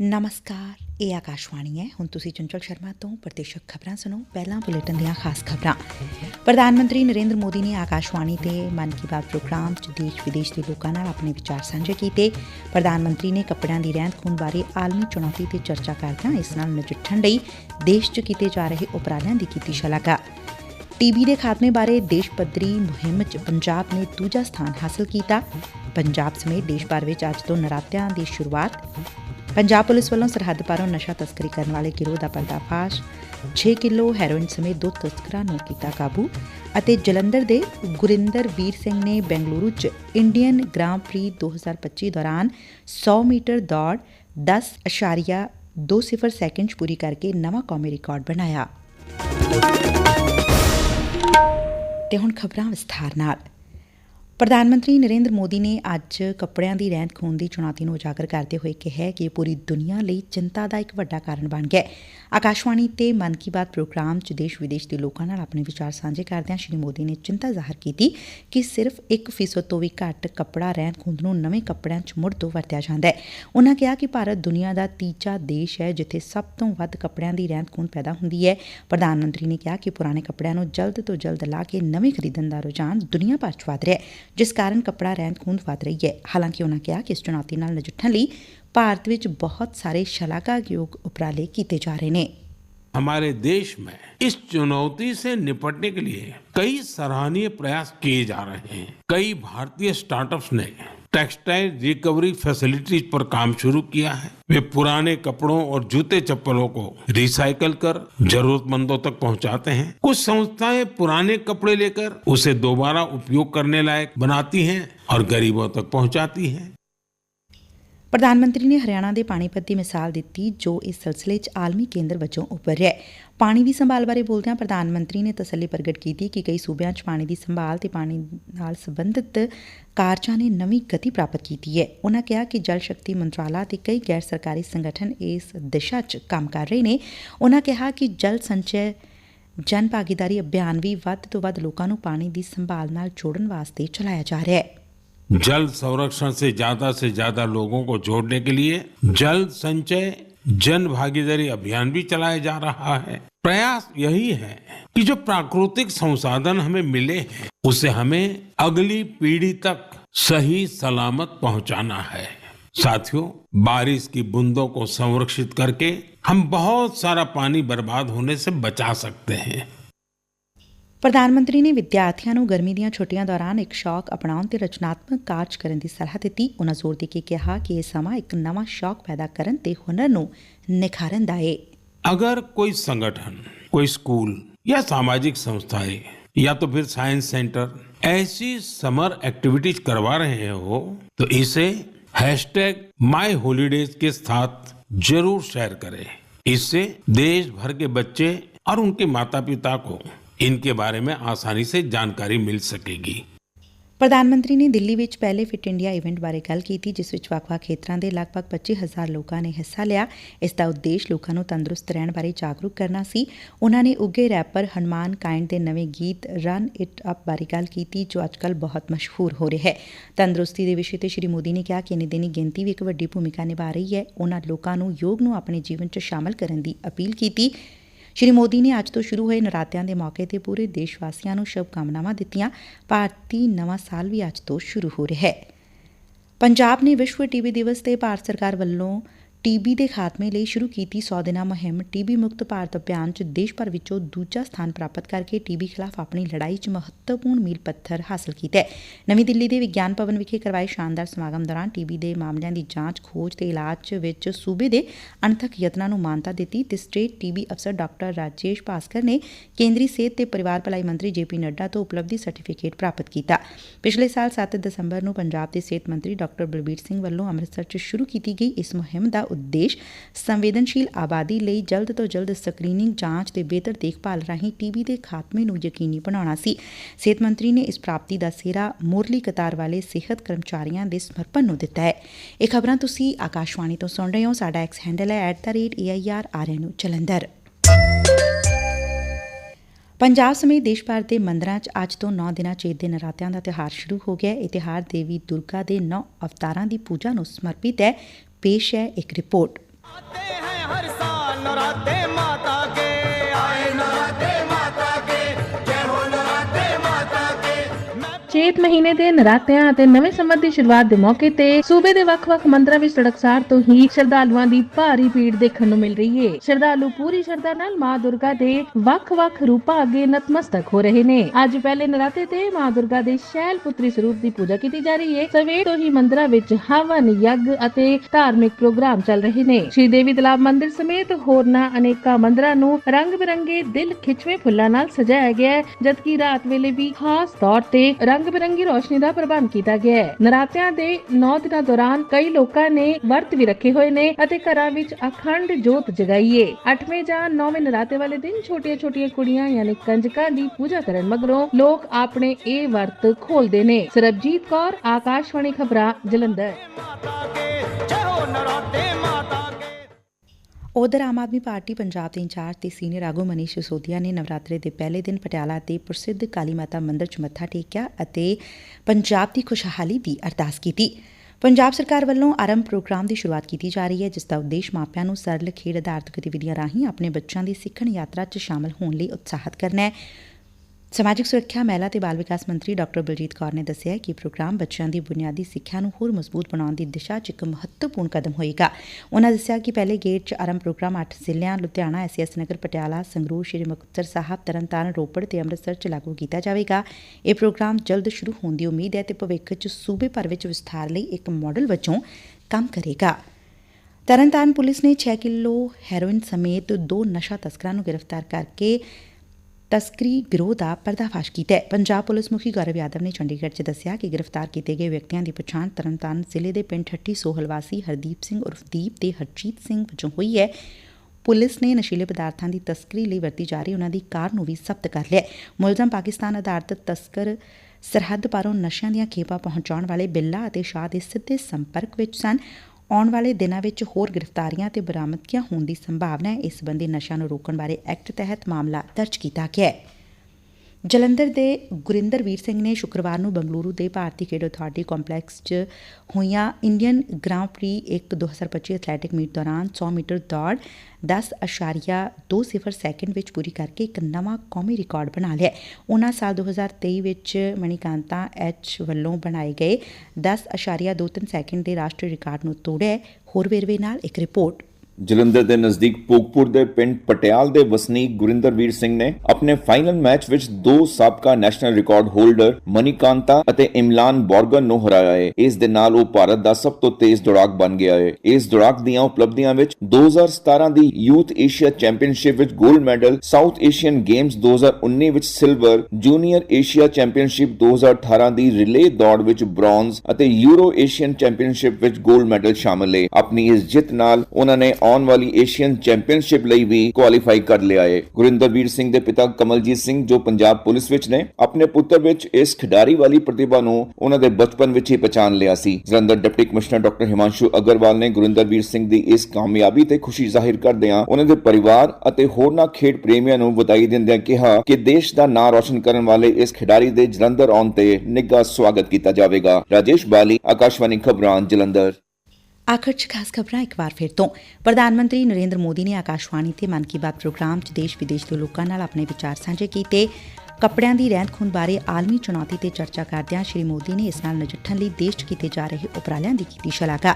ਨਮਸਕਾਰ, ਇਹ ਆਕਾਸ਼ਵਾਣੀ ਹੈ। ਹੁਣ ਤੁਸੀਂ ਚੰਚਲ ਸ਼ਰਮਾ ਤੋਂ ਪ੍ਰਤੀਸ਼ਕ ਖਬਰਾਂ ਸੁਣੋ। ਪਹਿਲਾਂ ਬੁਲੇਟਿਨ ਦੀਆਂ ਖਾਸ ਖਬਰਾਂ। ਪ੍ਰਧਾਨ ਮੰਤਰੀ ਨਰਿੰਦਰ ਮੋਦੀ ਨੇ ਆਕਾਸ਼ਵਾਣੀ ਤੇ ਮਨ ਕੀ ਬਾਤ ਪ੍ਰੋਗਰਾਮ 'ਚ ਦੇਸ਼ ਵਿਦੇਸ਼ ਦੇ ਲੋਕਾਂ ਨਾਲ ਆਪਣੇ ਵਿਚਾਰ ਸਾਂਝੇ ਕੀਤੇ। ਪ੍ਰਧਾਨ ਮੰਤਰੀ ਨੇ ਕੱਪੜਿਆਂ ਦੀ ਰਹਿੰਦ ਖੂੰਹਦ ਬਾਰੇ ਆਲਮੀ ਚੁਣੌਤੀ ਤੇ ਚਰਚਾ ਕਰਦਿਆਂ ਇਸ ਨਾਲ ਨਜਿੱਠਣ ਲਈ ਦੇਸ਼ 'ਚ ਕੀਤੇ ਜਾ ਰਹੇ ਉਪਰਾਲਿਆਂ ਦੀ ਕੀਤੀ ਸ਼ਲਾਘਾ। ਟੀਬੀ ਦੇ ਖਾਤਮੇ ਬਾਰੇ ਦੇਸ਼ ਪੱਧਰੀ ਮੁਹਿੰਮ 'ਚ ਪੰਜਾਬ ਨੇ ਦੂਜਾ ਸਥਾਨ ਹਾਸਲ ਕੀਤਾ। ਪੰਜਾਬ ਸਮੇਤ ਦੇਸ਼ ਭਰ ਵਿੱਚ ਅੱਜ ਤੋਂ ਨਰਾਤਿਆਂ ਦੀ ਸ਼ੁਰੂਆਤ ਪੰਜਾਬ ਪੁਲਿਸ ਵੱਲੋਂ ਸਰਹੱਦ ਪਾਰੋਂ ਨਸ਼ਾ ਤਸਕਰੀ ਕਰਨ ਵਾਲੇ ਗਿਰੋਹ ਦਾ ਪਰਦਾਫਾਸ਼ 6 ਕਿਲੋ ਹੈਰੋਇਨ ਸਮੇਤ ਦੋ ਤਸਕਰਾਂ ਨੂੰ ਕੀਤਾ ਕਾਬੂ ਅਤੇ ਜਲੰਧਰ ਦੇ ਗੁਰਿੰਦਰ ਵੀਰ ਸਿੰਘ ਨੇ ਬੈਂਗਲੁਰੂ 'ਚ ਇੰਡੀਅਨ ਗ੍ਰਾਂ ਪ੍ਰੀ 2025 ਦੌਰਾਨ 100 ਮੀਟਰ ਦੌੜ 10.20 ਸੈਕਿੰਡ 'ਚ ਪੂਰੀ ਕਰਕੇ ਨਵਾਂ ਕੌਮੀ ਰਿਕਾਰਡ ਬਣਾਇਆ। ਤੇ ਹੁਣ ਖਬਰਾਂ ਵਿਸਥਾਰ ਨਾਲ। ਪ੍ਰਧਾਨ ਮੰਤਰੀ ਨਰਿੰਦਰ ਮੋਦੀ ਨੇ ਅੱਜ ਕੱਪੜਿਆਂ ਦੀ ਰਹਿੰਦ ਖੂੰਹਦ ਦੀ ਚੁਣੌਤੀ ਨੂੰ ਉਜਾਗਰ ਕਰਦੇ ਹੋਏ ਕਿਹੈ ਕਿ ਇਹ ਪੂਰੀ ਦੁਨੀਆ ਲਈ ਚਿੰਤਾ ਦਾ ਇੱਕ ਵੱਡਾ ਕਾਰਨ ਬਣ ਗਿਆ ਹੈ। ਆਕਾਸ਼ਵਾਣੀ ਤੇ ਮਨ ਕੀ ਬਾਤ ਪ੍ਰੋਗਰਾਮ 'ਚ ਦੇਸ਼ ਵਿਦੇਸ਼ ਦੇ ਲੋਕਾਂ ਨਾਲ ਆਪਣੇ ਵਿਚਾਰ ਸਾਂਝੇ ਕਰਦਿਆਂ ਸ਼੍ਰੀ ਮੋਦੀ ਨੇ ਚਿੰਤਾ ਜ਼ਾਹਰ ਕੀਤੀ ਕਿ ਸਿਰਫ 1% ਤੋਂ ਵੀ ਘੱਟ ਕੱਪੜਾ ਰਹਿੰਦ ਖੂੰਹਦ ਨੂੰ ਨਵੇਂ ਕੱਪੜਿਆਂ 'ਚ ਮੁੜ ਤੋਂ ਵਰਤਿਆ ਜਾਂਦਾ ਹੈ। ਉਨ੍ਹਾਂ ਕਿਹਾ ਕਿ ਭਾਰਤ ਦੁਨੀਆ ਦਾ ਤੀਜਾ ਦੇਸ਼ ਹੈ, ਜਿੱਥੇ ਸਭ ਤੋਂ ਵੱਧ ਕੱਪੜਿਆਂ ਦੀ ਰਹਿੰਦ ਖੂੰਹਦ ਪੈਦਾ ਹੁੰਦੀ ਹੈ। ਪ੍ਰਧਾਨ ਮੰਤਰੀ ਨੇ ਕਿਹਾ ਕਿ ਪੁਰਾਣੇ ਕੱਪੜਿਆਂ ਨੂੰ ਜਲਦ ਤੋਂ ਜਲਦ ਲਾ ਕੇ ਨਵੇਂ ਖਰੀਦਣ ਦਾ ਰੁਝਾਨ ਦੁਨੀਆ ਭਰ 'ਚ ਵਧ ਰਿਹਾ ਹੈ, ਜਿਸ ਕਾਰਨ ਕੱਪੜਾ ਰਹਿੰਦ ਖੂੰਹਦ ਵਧ ਰਹੀ ਹੈ। ਹਾਲਾਂਕਿ ਉਨ੍ਹਾਂ ਕਿਹਾ ਕਿ ਇਸ ਚੁਣੌਤੀ ਨਾਲ ਨਜਿੱਠਣ ਲਈ ਭਾਰਤ ਵਿੱਚ ਬਹੁਤ ਸਾਰੇ ਸ਼ਲਾਘਾਯੋਗ ਉਪਰਾਲੇ ਕੀਤੇ ਜਾ ਰਹੇ ਨੇ हमारे देश में इस चुनौती से निपटने के लिए कई सराहनीय प्रयास किए जा रहे हैं कई भारतीय स्टार्टअप्स ने टेक्सटाइल रिकवरी फैसिलिटीज पर काम शुरू किया है वे पुराने कपड़ों और जूते चप्पलों को रिसाइकल कर जरूरतमंदों तक पहुंचाते हैं कुछ संस्थाएं पुराने कपड़े लेकर उसे दोबारा उपयोग करने लायक बनाती हैं और गरीबों तक पहुंचाती हैं ਪ੍ਰਧਾਨ ਮੰਤਰੀ ਨੇ ਹਰਿਆਣਾ ਦੇ ਪਾਣੀਪਤ ਦੀ ਮਿਸਾਲ ਦਿੱਤੀ, ਜੋ ਇਸ ਸਿਲਸਿਲੇ 'ਚ ਆਲਮੀ ਕੇਂਦਰ ਵਜੋਂ ਉੱਭਰ ਰਿਹਾ ਹੈ। ਪਾਣੀ ਦੀ ਸੰਭਾਲ ਬਾਰੇ ਬੋਲਦਿਆਂ ਪ੍ਰਧਾਨ ਮੰਤਰੀ ਨੇ ਤਸੱਲੀ ਪ੍ਰਗਟ ਕੀਤੀ ਕਿ ਕਈ ਸੂਬਿਆਂ 'ਚ ਪਾਣੀ ਦੀ ਸੰਭਾਲ ਤੇ ਪਾਣੀ ਨਾਲ ਸੰਬੰਧਿਤ ਕਾਰਜਾਂ ਨੇ ਨਵੀਂ ਗਤੀ ਪ੍ਰਾਪਤ ਕੀਤੀ ਹੈ। ਉਨ੍ਹਾਂ ਕਿਹਾ ਕਿ ਜਲ ਸ਼ਕਤੀ ਮੰਤਰਾਲਾ ਤੇ ਕਈ ਗੈਰ ਸਰਕਾਰੀ ਸੰਗਠਨ ਇਸ ਦਿਸ਼ਾ 'ਚ ਕੰਮ ਕਰ ਰਹੇ ਨੇ। ਉਨ੍ਹਾਂ ਕਿਹਾ ਕਿ ਜਲ ਸੰਚੈ, ਜਨ ਭਾਗੀਦਾਰੀ ਅਭਿਆਨ ਵੀ ਵੱਧ ਤੋਂ ਵੱਧ ਲੋਕਾਂ ਨੂੰ ਪਾਣੀ ਦੀ ਸੰਭਾਲ ਨਾਲ ਜੋੜਨ ਵਾਸਤੇ ਚਲਾਇਆ ਜਾ ਰਿਹਾ ਹੈ। जल संरक्षण से ज़्यादा से ज़्यादा लोगों को जोड़ने के लिए जल संचय, जन भागीदारी अभियान भी चलाया जा रहा है। प्रयास यही है कि जो प्राकृतिक संसाधन हमें मिले हैं, उसे हमें अगली पीढ़ी तक सही सलामत पहुंचाना है। साथियों, बारिश की बूंदों को संरक्षित करके हम बहुत सारा पानी बर्बाद होने से बचा सकते हैं। ਪ੍ਰਧਾਨ ਮੰਤਰੀ ਨੇ ਵਿਦਿਆਰਥੀਆਂ ਨੂੰ ਗਰਮੀ ਦੀਆਂ ਛੁੱਟੀਆਂ ਦੌਰਾਨ ਇੱਕ ਸ਼ੌਕ ਅਪਣਾਉਣ ਤੇ ਰਚਨਾਤਮਕ ਕਾਰਜ ਕਰਨ ਦੀ ਸਲਾਹ ਦਿੱਤੀ ਉਨ੍ਹਾਂ ਜ਼ੋਰ ਦੇ ਕੇ ਕਿਹਾ ਕਿ ਇਹ ਸਮਾਂ ਇੱਕ ਨਵਾਂ ਸ਼ੌਕ ਪੈਦਾ ਕਰਨ ਤੇ ਹੁਨਰ ਨੂੰ ਨਿਖਾਰਨ ਦਾ ਏ अगर कोई संगठन कोई स्कूल या सामाजिक संस्थाएं या तो फिर साइंस सेंटर ऐसी समर एक्टिविटीज करवा रहे हो तो इसे हैशटैग माई हॉलीडेज के साथ जरूर शेयर करें इससे देश भर के बच्चे और उनके माता पिता को इनके बारे में आसानी से जानकारी मिल सकेगी ਪ੍ਰਧਾਨ ਮੰਤਰੀ ਨੇ ਦਿੱਲੀ ਵਿੱਚ ਪਹਿਲੇ ਫਿਟ ਇੰਡੀਆ ਇਵੈਂਟ ਬਾਰੇ ਗੱਲ ਕੀਤੀ ਜਿਸ ਵਿੱਚ ਵੱਖ-ਵੱਖ ਖੇਤਰਾਂ ਦੇ ਲਗਭਗ 25000 ਲੋਕਾਂ ਨੇ ਹਿੱਸਾ ਲਿਆ ਇਸ ਦਾ ਉਦੇਸ਼ ਲੋਕਾਂ ਨੂੰ ਤੰਦਰੁਸਤ ਰਹਿਣ ਬਾਰੇ ਜਾਗਰੂਕ ਕਰਨਾ ਸੀ ਉਹਨਾਂ ਨੇ ਉੱਗੇ ਰੈਪਰ ਹਨੂਮਾਨ ਕਾਇੰਡ ਦੇ ਨਵੇਂ ਗੀਤ ਰਨ ਇਟ ਅਪ ਬਾਰੇ ਗੱਲ ਕੀਤੀ ਜੋ ਅੱਜਕੱਲ ਬਹੁਤ ਮਸ਼ਹੂਰ ਹੋ ਰਿਹਾ ਹੈ ਤੰਦਰੁਸਤੀ ਦੇ ਵਿਸ਼ੇ ਤੇ ਸ਼੍ਰੀ ਮੋਦੀ ਨੇ ਕਿਹਾ ਕਿ ਇੰਨੀ ਦੀ ਗਿਣਤੀ ਵੀ ਇੱਕ ਵੱਡੀ ਭੂਮਿਕਾ ਨਿਭਾ ਰਹੀ ਹੈ ਉਹਨਾਂ ਲੋਕਾਂ ਨੂੰ ਯੋਗ ਨੂੰ ਆਪਣੇ ਜੀਵਨ 'ਚ ਸ਼ਾਮਲ ਕਰਨ ਦੀ ਅਪੀਲ ਕੀਤੀ ਸ਼੍ਰੀ ਮੋਦੀ ਨੇ ਅੱਜ ਤੋਂ ਸ਼ੁਰੂ ਹੋਏ ਨਰਾਤਿਆਂ ਦੇ ਮੌਕੇ ਤੇ ਪੂਰੇ ਦੇਸ਼ ਵਾਸੀਆਂ ਨੂੰ ਸ਼ੁਭ ਕਾਮਨਾਵਾਂ ਦਿੱਤੀਆਂ। ਭਾਰਤੀ ਨਵਾਂ ਸਾਲ ਵੀ ਅੱਜ ਤੋਂ ਸ਼ੁਰੂ ਹੋ ਰਿਹਾ ਹੈ। ਪੰਜਾਬ ਨੇ ਵਿਸ਼ਵ ਟੀਬੀ ਦਿਵਸ ਤੇ ਭਾਰਤ ਸਰਕਾਰ ਵੱਲੋਂ ਟੀਬੀ ਦੇ ਖਾਤਮੇ ਲਈ ਸ਼ੁਰੂ ਕੀਤੀ 100 ਦਿਨਾਂ ਮੁਹਿੰਮ। ਟੀਬੀ ਮੁਕਤ ਭਾਰਤ ਅਭਿਆਨ 'ਚ ਦੇਸ਼ ਭਰ ਵਿੱਚੋਂ ਦੂਜਾ ਸਥਾਨ ਪ੍ਰਾਪਤ ਕਰਕੇ ਟੀਬੀ ਖਿਲਾਫ ਆਪਣੀ ਲੜਾਈ 'ਚ ਮਹੱਤਵਪੂਰਨ ਮੀਲ ਪੱਥਰ ਹਾਸਲ ਕੀਤਾ ਹੈ। ਨਵੀਂ ਦਿੱਲੀ ਦੇ ਵਿਗਿਆਨ ਭਵਨ ਵਿਖੇ ਕਰਵਾਏ ਸ਼ਾਨਦਾਰ ਸਮਾਗਮ ਦੌਰਾਨ ਟੀਬੀ ਦੇ ਮਾਮਲਿਆਂ ਦੀ ਜਾਂਚ, ਖੋਜ ਤੇ ਇਲਾਜ ਵਿੱਚ ਸੂਬੇ ਦੇ ਅਣਥਕ ਯਤਨਾਂ ਨੂੰ ਮਾਨਤਾ ਦਿੱਤੀ ਤੇ ਸਟੇਟ ਟੀਬੀ ਅਫਸਰ ਡਾਕਟਰ ਰਾਜੇਸ਼ ਭਾਸਕਰ ਨੇ ਕੇਂਦਰੀ ਸਿਹਤ ਤੇ ਪਰਿਵਾਰ ਭਲਾਈ ਮੰਤਰੀ ਜੇਪੀ ਨੱਡਾ ਤੋਂ ਉਪਲਬਧੀ ਸਰਟੀਫਿਕੇਟ ਪ੍ਰਾਪਤ ਕੀਤਾ। ਪਿਛਲੇ ਸਾਲ 7 ਦਸੰਬਰ ਨੂੰ ਪੰਜਾਬ ਦੇ ਸਿਹਤ ਮੰਤਰੀ ਡਾਕਟਰ ਬਲਬੀਰ ਸਿੰਘ ਵੱਲੋਂ ਅੰਮ੍ਰਿਤਸਰ 'ਚ ਸ਼ੁਰੂ ਕੀਤੀ ਗਈ ਇਸ ਮੁਹਿੰਮ ਦਾ ਉਦੇਸ਼ ਸੰਵੇਦਨਸ਼ੀਲ ਆਬਾਦੀ ਲਈ ਜਲਦ ਤੋਂ ਜਲਦ ਸਕਰੀਨਿੰਗ ਜਾਂਚ ਤੇ ਬਿਹਤਰ ਦੇਖਭਾਲ ਰਾਹੀਂ ਟੀਬੀ ਦੇ ਖਾਤਮੇ ਨੂੰ ਯਕੀਨੀ ਬਣਾਉਣਾ ਸੀ। ਸਿਹਤ ਮੰਤਰੀ ਨੇ ਇਸ ਪ੍ਰਾਪਤੀ ਦਾ ਸਿਹਰਾ ਮੋਰਲੀ ਕਤਾਰ ਵਾਲੇ ਸਿਹਤ ਕਰਮਚਾਰੀਆਂ ਦੇ ਸਮਰਪਣ ਨੂੰ ਦਿੱਤਾ ਹੈ। ਇਹ ਖਬਰਾਂ ਤੁਸੀਂ ਆਕਾਸ਼ਵਾਣੀ ਤੋਂ ਸੁਣ ਰਹੇ ਹੋ। ਸਾਡਾ ਐਕਸ ਹੈਂਡਲ ਹੈ @airrnu ਜਲੰਧਰ। ਪੰਜਾਬ ਸਮੇਤ ਦੇਸ਼ ਭਰ ਦੇ ਮੰਦਰਾਂ 'ਚ ਅੱਜ ਤੋਂ 9 ਦਿਨਾਂ ਚੇਤ ਦੇ ਨਰਾਤਿਆਂ ਦਾ ਤਿਉਹਾਰ ਸ਼ੁਰੂ ਹੋ ਗਿਆ ਹੈ। ਇਹ ਤਿਉਹਾਰ ਦੇਵੀ ਦੁਰਗਾ ਦੇ 9 ਅਵਤਾਰਾਂ ਦੀ ਪੂਜਾ ਨੂੰ ਸਮਰਪਿਤ ਹੈ। पेश है एक रिपोर्ट आते हैं हर साल नवराते ਚੇਤ ਮਹੀਨੇ ਦੇ ਨਰਾਤਿਆਂ ਅਤੇ ਨਵੇਂ ਸੰਵਤ ਦੀ ਸ਼ੁਰੂਆਤ ਦੇ ਮੌਕੇ ਤੇ ਸੂਬੇ ਦੇ ਵੱਖ-ਵੱਖ ਮੰਦਰਾਂ ਵਿੱਚ ਸੜਕਸਾਰ ਤੋਂ ਹੀ ਸ਼ਰਧਾਲੂਆਂ ਦੀ ਭਾਰੀ ਭੀੜ ਦੇਖਣ ਨੂੰ ਮਿਲ ਰਹੀ ਹੈ ਸ਼ਰਧਾਲੂ ਪੂਰੀ ਸ਼ਰਧਾ ਨਾਲ ਮਾਂ ਦੁਰਗਾ ਦੇ ਵੱਖ-ਵੱਖ ਰੂਪਾਂ ਅੱਗੇ ਨਤਮਸਤਕ ਹੋ ਰਹੇ ਨੇ। ਅੱਜ ਪਹਿਲੇ ਨਰਾਤੇ ਤੇ ਮਾਂ ਦੁਰਗਾ ਦੇ ਸ਼ੈਲ ਪੁੱਤਰੀ ਸਰੂਪ ਦੀ ਪੂਜਾ ਕੀਤੀ ਜਾ ਰਹੀ ਹੈ ਸਵੇਰ ਤੋਂ ਹੀ ਮੰਦਰਾਂ ਵਿੱਚ ਹਵਨ, ਯੱਗ ਅਤੇ ਧਾਰਮਿਕ ਪ੍ਰੋਗਰਾਮ ਚੱਲ ਰਹੇ ਨੇ। ਸ਼੍ਰੀ ਦੇਵੀ ਤਲਾਬ ਮੰਦਿਰ ਸਮੇਤ ਹੋਰਨਾਂ ਅਨੇਕਾਂ ਮੰਦਰਾਂ ਨੂੰ ਰੰਗ-ਬਿਰੰਗੇ ਦਿਲ ਖਿੱਚਵੇਂ ਫੁੱਲਾਂ ਨਾਲ ਸਜਾਇਆ ਗਿਆ ਹੈ, ਜਦਕਿ ਰਾਤ ਵੇਲੇ ਵੀ ਖਾਸ ਤੌਰ ਤੇ ਰੰਗ ਬਿਰੰਗੀ ਰੋਸ਼ਨੀ ਦਾ ਪ੍ਰਬੰਧ ਕੀਤਾ ਗਿਆ ਹੈ। ਨਰਾਤਿਆਂ ਦੇ 9 ਦਿਨਾਂ ਦੌਰਾਨ ਕਈ ਲੋਕਾਂ ਨੇ ਵਰਤ ਵੀ ਰੱਖੇ ਹੋਏ ਨੇ ਅਤੇ ਘਰਾਂ ਵਿੱਚ ਅਖੰਡ ਜੋਤ ਜਗਾਈਏ 8ਵੇਂ ਜਾਂ 9ਵੇਂ ਨਰਾਤੇ ਵਾਲੇ ਦਿਨ ਛੋਟੀਆਂ-ਛੋਟੀਆਂ ਕੁੜੀਆਂ ਯਾਨੀ ਕੰਜਕਾਂ ਦੀ ਪੂਜਾ ਕਰਨ ਮਗਰੋਂ ਲੋਕ ਆਪਣੇ ਇਹ ਵਰਤ ਖੋਲਦੇ ਨੇ। ਸਰਬਜੀਤ ਕੌਰ, ਆਕਾਸ਼ਵਾਣੀ ਖਬਰਾਂ ਜਲੰਧਰ। ਉਧਰ ਆਮ ਆਦਮੀ ਪਾਰਟੀ ਪੰਜਾਬ ਦੇ ਇੰਚਾਰਜ ਤੇ ਸੀਨੀਅਰ ਆਗੂ ਮਨੀਸ਼ ਸਿਸੋਦੀਆ ਨੇ ਨਵਰਾਤਰੇ ਦੇ ਪਹਿਲੇ ਦਿਨ ਪਟਿਆਲਾ ਦੇ ਪ੍ਰਸਿੱਧ ਕਾਲੀ ਮਾਤਾ ਮੰਦਿਰ 'ਚ ਮੱਥਾ ਟੇਕਿਆ ਅਤੇ ਪੰਜਾਬ ਦੀ ਖੁਸ਼ਹਾਲੀ ਦੀ ਅਰਦਾਸ ਕੀਤੀ। ਪੰਜਾਬ ਸਰਕਾਰ ਵੱਲੋਂ ਆਰੰਭ ਪ੍ਰੋਗਰਾਮ ਦੀ ਸ਼ੁਰੂਆਤ ਕੀਤੀ ਜਾ ਰਹੀ ਹੈ, ਜਿਸ ਦਾ ਉਦੇਸ਼ ਮਾਪਿਆਂ ਨੂੰ ਸਰਲ ਖੇਡ ਆਧਾਰਿਤ ਗਤੀਵਿਧੀਆਂ ਰਾਹੀਂ ਆਪਣੇ ਬੱਚਿਆਂ ਦੀ ਸਿੱਖਣ ਯਾਤਰਾ 'ਚ ਸ਼ਾਮਲ ਹੋਣ ਲਈ ਉਤਸ਼ਾਹਿਤ ਕਰਨਾ ਹੈ। ਸਮਾਜਿਕ ਸੁਰੱਖਿਆ ਮਹਿਲਾ ਤੇ ਬਾਲ ਵਿਕਾਸ ਮੰਤਰੀ ਡਾਕਟਰ ਬਲਜੀਤ ਕੌਰ ਨੇ ਦੱਸਿਆ ਕਿ ਪ੍ਰੋਗਰਾਮ ਬੱਚਿਆਂ ਦੀ ਬੁਨਿਆਦੀ ਸਿੱਖਿਆ ਨੂੰ ਹੋਰ ਮਜ਼ਬੂਤ ਬਣਾਉਣ ਦੀ ਦਿਸ਼ਾ 'ਚ ਇੱਕ ਮਹੱਤਵਪੂਰਨ ਕਦਮ ਹੋਏਗਾ। ਉਹਨਾਂ ਦੱਸਿਆ ਕਿ ਪਹਿਲੇ ਗੇੜ 'ਚ ਆਰੰਭ ਪ੍ਰੋਗਰਾਮ 8 ਜ਼ਿਲ੍ਹਿਆਂ, ਲੁਧਿਆਣਾ ਐਸਐਸ ਨਗਰ, ਪਟਿਆਲਾ, ਸੰਗਰੂਰ, ਸ਼੍ਰੀ ਮੁਕਤਸਰ ਸਾਹਿਬ, ਤਰਨਤਾਰਨ, ਰੋਪੜ ਤੇ ਅੰਮ੍ਰਿਤਸਰ 'ਚ ਲਾਗੂ ਕੀਤਾ ਜਾਵੇਗਾ। ਇਹ ਪ੍ਰੋਗਰਾਮ ਜਲਦ ਸ਼ੁਰੂ ਹੋਣ ਦੀ ਉਮੀਦ ਹੈ ਤੇ ਭਵਿੱਖ 'ਚ ਸੂਬੇ ਭਰ ਵਿੱਚ ਵਿਸਥਾਰ ਲਈ ਇੱਕ ਮਾਡਲ ਵਜੋਂ ਕੰਮ ਕਰੇਗਾ। ਤਰਨਤਾਰਨ ਪੁਲਿਸ ਨੇ 6 ਕਿਲੋ ਹੈਰੋਇਨ ਸਮੇਤ ਦੋ ਨਸ਼ਾ ਤਸਕਰਾਂ ਨੂੰ ਗ੍ਰਿਫਤਾਰ ਕਰਕੇ ਤਸਕਰੀ ਗਿਰੋਹ ਦਾ ਪਰਦਾਫਾਸ਼ ਕੀਤਾ ਹੈ। ਪੰਜਾਬ ਪੁਲਿਸ ਮੁਖੀ ਗੌਰਵ ਯਾਦਵ ਨੇ ਚੰਡੀਗੜ੍ਹ 'ਚ ਦੱਸਿਆ ਕਿ ਗ੍ਰਿਫਤਾਰ ਕੀਤੇ ਗਏ ਵਿਅਕਤੀਆਂ ਦੀ ਪਛਾਣ ਤਰਨਤਾਰਨ ਜ਼ਿਲ੍ਹੇ ਦੇ ਪਿੰਡ ਠੱਟੀ ਸੋਹਲਵਾਸੀ ਹਰਦੀਪ ਸਿੰਘ ਉਰਫ ਦੀਪ ਤੇ ਹਰਜੀਤ ਸਿੰਘ ਵਜੋਂ ਹੋਈ ਹੈ। ਪੁਲਿਸ ਨੇ ਨਸ਼ੀਲੇ ਪਦਾਰਥਾਂ ਦੀ ਤਸਕਰੀ ਲਈ ਵਰਤੀ ਜਾ ਰਹੀ ਉਹਨਾਂ ਦੀ ਕਾਰ ਨੂੰ ਵੀ ਜ਼ਬਤ ਕਰ ਲਿਆ ਮੁਲਜ਼ਮ ਪਾਕਿਸਤਾਨ ਆਧਾਰਿਤ ਤਸਕਰ ਸਰਹੱਦ ਪਾਰੋਂ ਨਸ਼ਿਆਂ ਦੀਆਂ ਖੇਪਾਂ ਪਹੁੰਚਾਉਣ ਵਾਲੇ ਬਿੱਲਾ ਅਤੇ ਸ਼ਾਹ ਦੇ ਸਿੱਧੇ ਸੰਪਰਕ ਵਿੱਚ ਸਨ। ਆਉਣ ਵਾਲੇ ਦਿਨਾਂ ਵਿੱਚ ਹੋਰ ਗ੍ਰਿਫਤਾਰੀਆਂ ਤੇ ਬਰਾਮਦਗੀਆਂ ਹੋਣ ਦੀ ਸੰਭਾਵਨਾ ਹੈ। ਇਸ ਸਬੰਧੀ ਨਸ਼ਿਆਂ ਨੂੰ ਰੋਕਣ ਬਾਰੇ ਐਕਟ ਤਹਿਤ ਮਾਮਲਾ ਦਰਜ ਕੀਤਾ ਗਿਆ ਹੈ। ਜਲੰਧਰ ਦੇ ਗੁਰਿੰਦਰ ਵੀਰ ਸਿੰਘ ਨੇ ਸ਼ੁੱਕਰਵਾਰ ਨੂੰ ਬੰਗਲੁਰੂ ਦੇ ਭਾਰਤੀ ਖੇਡ ਅਥਾਰਟੀ ਕੰਪਲੈਕਸ 'ਚ ਹੋਈਆਂ Indian grand prix 1 2025 athletic meet ਦੌਰਾਨ 100 ਮੀਟਰ ਦੌੜ 10.20 ਸੈਕਿੰਡ ਵਿੱਚ ਪੂਰੀ ਕਰਕੇ ਇੱਕ ਨਵਾਂ ਕੌਮੀ ਰਿਕਾਰਡ ਬਣਾ ਲਿਆ ਹੈ। ਉਹਨਾਂ ਸਾਲ 2023 ਵਿੱਚ ਮਣੀਕਾਂਤਾ ਐਚ ਵੱਲੋਂ ਬਣਾਏ ਗਏ 10.23 ਸੈਕਿੰਡ ਦੇ ਰਾਸ਼ਟਰੀ ਰਿਕਾਰਡ ਨੂੰ ਤੋੜਿਆ ਹੋਰ ਵੇਰਵੇ ਨਾਲ ਇੱਕ ਰਿਪੋਰਟ ਜਲੰਧਰ ਦੇ ਨਜ਼ਦੀਕ ਭੋਗਪੁਰ ਦੇ ਪਿੰਡ ਪਟਿਆਲ ਦੇ ਵਸਨੀਕ ਗੁਰਿੰਦਰਵੀਰ ਸਿੰਘ ਨੇ ਆਪਣੇ ਫਾਈਨਲ ਮੈਚ ਵਿੱਚ ਦੋ ਸਾਬਕਾ ਨੈਸ਼ਨਲ ਰਿਕਾਰਡ ਹੋਲਡਰ ਮਨੀਕਾਂਤਾ ਅਤੇ ਇਮਲਾਨ ਬੋਰਗਨ ਨੂੰ ਹਰਾਇਆ ਹੈ। ਇਸ ਦੇ ਨਾਲ ਉਹ ਭਾਰਤ ਦਾ ਸਭ ਤੋਂ ਤੇਜ਼ ਦੌੜਾਕ ਬਣ ਗਿਆ ਹੈ। ਇਸ ਦੌੜਾਕ ਦੀਆਂ ਉਪਲਬਧੀਆਂ ਵਿੱਚ 2017 ਦੀ ਯੂਥ ਏਸ਼ੀਆ ਚੈਂਪੀਅਨਸ਼ਿਪ ਵਿੱਚ 골ਡ ਮੈਡਲ, ਸਾਊਥ ਏਸ਼ੀਅਨ ਗੇਮਸ 2019 ਵਿੱਚ ਸਿਲਵਰ, ਜੂਨੀਅਰ ਏਸ਼ੀਆ ਚੈਂਪੀਅਨਸ਼ਿਪ 2018 ਦੀ ਰਿਲੇ ਦੌੜ ਵਿੱਚ ਬ੍ਰੌਂਜ਼ ਅਤੇ ਯੂਰੋ ਏਸ਼ੀਅਨ ਚੈਂਪੀਅਨਸ਼ਿਪ ਵਿੱਚ 골ਡ ਮੈਡਲ ਸ਼ਾਮਲ ਹੈ ਆਪਣੀ ਇਸ ਜਿੱਤ ਨਾਲ ਉਹਨਾਂ ਨੇ ਆਉਣ ਵਾਲੀ ਏਸ਼ੀਅਨ ਚੈਂਪੀਅਨਸ਼ਿਪ ਲਈ ਵੀ ਕੁਆਲੀਫਾਈ ਕਰ ਲਿਆ ਹੈ ਗੁਰਿੰਦਰਵੀਰ ਸਿੰਘ ਦੇ ਪਿਤਾ ਕਮਲਜੀਤ ਸਿੰਘ, ਜੋ ਪੰਜਾਬ ਪੁਲਿਸ ਵਿੱਚ ਨੇ, ਆਪਣੇ ਪੁੱਤਰ ਵਿੱਚ ਇਸ ਖਿਡਾਰੀ ਵਾਲੀ ਪ੍ਰਤਿਭਾ ਨੂੰ ਉਹਨਾਂ ਦੇ ਬਚਪਨ ਵਿੱਚ ਹੀ ਪਛਾਣ ਲਿਆ ਸੀ। Jalandhar deputy commissioner doctor Himanshu Agarwal ਨੇ ਗੁਰਿੰਦਰਵੀਰ ਸਿੰਘ ਦੀ ਇਸ ਕਾਮਯਾਬੀ ਤੇ ਖੁਸ਼ੀ ਜ਼ਾਹਿਰ ਕਰਦਿਆਂ ਉਹਨਾਂ ਦੇ ਪਰਿਵਾਰ ਅਤੇ ਹੋਰਨਾਂ ਖੇਡ ਪ੍ਰੇਮੀਆਂ ਨੂੰ ਵਧਾਈ ਦਿੰਦਿਆਂ ਕਿਹਾ ਕਿ ਦੇਸ਼ ਦਾ ਨਾਂ ਰੌਸ਼ਨ ਕਰਨ ਵਾਲੇ ਇਸ ਖਿਡਾਰੀ ਦੇ ਜਲੰਧਰ ਆਉਣ ਤੇ ਨਿੱਘਾ ਸਵਾਗਤ ਕੀਤਾ ਜਾਵੇਗਾ। ਰਾਜੇਸ਼ ਬਾਲੀ, ਆਕਾਸ਼ਵਾਣੀ ਖਬਰਾਂ, ਜਲੰਧਰ। ਆਖਰ ਚ ਖਾਸ ਖਬਰਾਂ ਇੱਕ ਵਾਰ ਫਿਰ ਤੋਂ ਪ੍ਰਧਾਨ ਮੰਤਰੀ ਨਰਿੰਦਰ ਮੋਦੀ ਨੇ ਆਕਾਸ਼ਵਾਣੀ ਤੇ ਮਨ ਕੀ ਬਾਤ ਪ੍ਰੋਗਰਾਮ 'ਚ ਦੇਸ਼ ਵਿਦੇਸ਼ ਦੇ ਲੋਕਾਂ ਨਾਲ ਆਪਣੇ ਵਿਚਾਰ ਸਾਂਝੇ ਕੀਤੇ ਕੱਪੜਿਆਂ ਦੀ ਰਹਿੰਦ ਖੂੰਹਦ ਬਾਰੇ ਆਲਮੀ ਚੁਣੌਤੀ ਤੇ ਚਰਚਾ ਕਰਦਿਆਂ ਸ਼੍ਰੀ ਮੋਦੀ ਨੇ ਇਸ ਨਾਲ ਨਜਿੱਠਣ ਲਈ ਦੇਸ਼ 'ਚ ਕੀਤੇ ਜਾ ਰਹੇ ਉਪਰਾਲਿਆਂ ਦੀ ਕੀਤੀ ਸ਼ਲਾਘਾ।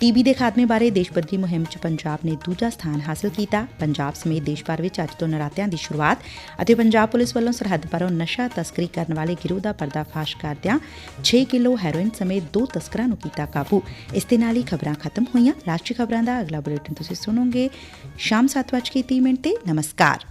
ਟੀਬੀ ਦੇ ਖਾਤਮੇ ਬਾਰੇ ਦੇਸ਼ ਪੱਧਰੀ ਮੁਹਿੰਮ 'ਚ ਪੰਜਾਬ ਨੇ ਦੂਜਾ ਸਥਾਨ ਹਾਸਲ ਕੀਤਾ। ਪੰਜਾਬ ਸਮੇਤ ਦੇਸ਼ ਭਰ ਵਿੱਚ ਅੱਜ ਤੋਂ ਨਰਾਤਿਆਂ ਦੀ ਸ਼ੁਰੂਆਤ ਅਤੇ ਪੰਜਾਬ ਪੁਲਿਸ ਵੱਲੋਂ ਸਰਹੱਦ ਪਾਰੋਂ ਨਸ਼ਾ ਤਸਕਰੀ ਕਰਨ ਵਾਲੇ ਗਿਰੋਹ ਦਾ ਪਰਦਾਫਾਸ਼ ਕਰਦਿਆਂ 6 ਕਿਲੋ ਹੈਰੋਇਨ ਸਮੇਤ ਦੋ ਤਸਕਰਾਂ ਨੂੰ ਕੀਤਾ ਕਾਬੂ। ਇਸ ਦੇ ਨਾਲ ਹੀ ਖਬਰਾਂ ਖਤਮ ਹੋਈਆਂ। ਰਾਸ਼ਟਰੀ ਖਬਰਾਂ ਦਾ ਅਗਲਾ ਬੁਲੇਟਿਨ ਤੁਸੀਂ ਸੁਣੋਗੇ। ਸ਼ਾਮ 7:30 ਮਿੰਟ ਤੇ। ਨਮਸਕਾਰ।